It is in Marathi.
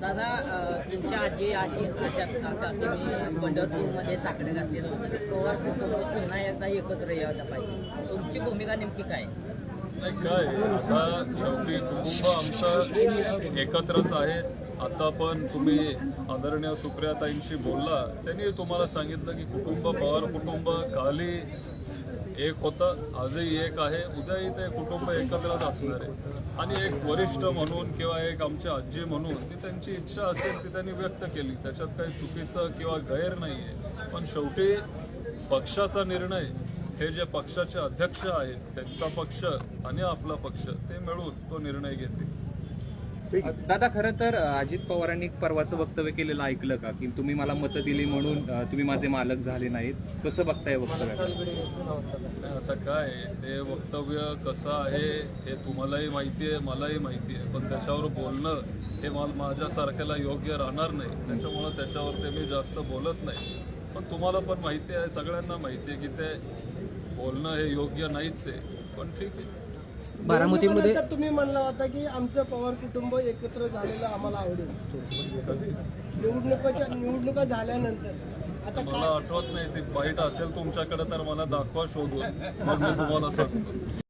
दादा तुमच्या आजी अशी अशा तुम्ही पंढरपूरमध्ये साकडं घातलेलं होतं. पवार पुन्हा एकदा एकत्र यायला पाहिजे. तुमची भूमिका नेमकी काय? नाही काय? आता शेवटी कुटुंब आमचं एकत्रच आहे. आता पण तुम्ही आदरणीय सुप्रियाताईंशी बोलला त्यांनी तुम्हाला सांगितलं की कुटुंब पवार कुटुंब काली एक होतं आजही एक आहे. उद्याही ते कुटुंब एकत्रच असणार आहे. आणि एक वरिष्ठ म्हणून किंवा एक आमची आजी म्हणून ती त्यांची इच्छा असेल ती त्यांनी व्यक्त केली. त्याच्यात काही चुकीचं किंवा गैर नाही आहे पण शेवटी पक्षाचा निर्णय हे जे पक्षाचे अध्यक्ष आहेत त्यांचा पक्ष आणि आपला पक्ष ते मिळून तो निर्णय घेतील. दादा खरं तर अजित पवारांनी परवाचं वक्तव्य केलेलं ऐकलं का? की तुम्ही मला मतं दिली म्हणून तुम्ही माझे मालक झाले नाहीत. कसं बघताय वक्तव्य आता काय ते वक्तव्य कसं आहे हे तुम्हालाही माहिती आहे मलाही माहिती आहे. पण त्याच्यावर बोलणं हे मला माझ्यासारख्याला योग्य राहणार नाही. त्याच्यामुळं त्याच्यावर ते मी जास्त बोलत नाही. पण तुम्हाला पण माहिती आहे सगळ्यांना माहिती आहे की ते बोलणं हे योग्य नाहीच आहे. पण ठीक आहे. बारामतीमध्ये तुम्ही म्हणला होता की आमचं पवार कुटुंब एकत्र झालेलं आम्हाला आवडेल. निवडणुकाच्या निवडणुका झाल्यानंतर. आता मला आठवत नाही ती वाईट असेल तुमच्याकडे तर मला दाखवा शोधून. मग मी तुम्हाला सांगतो.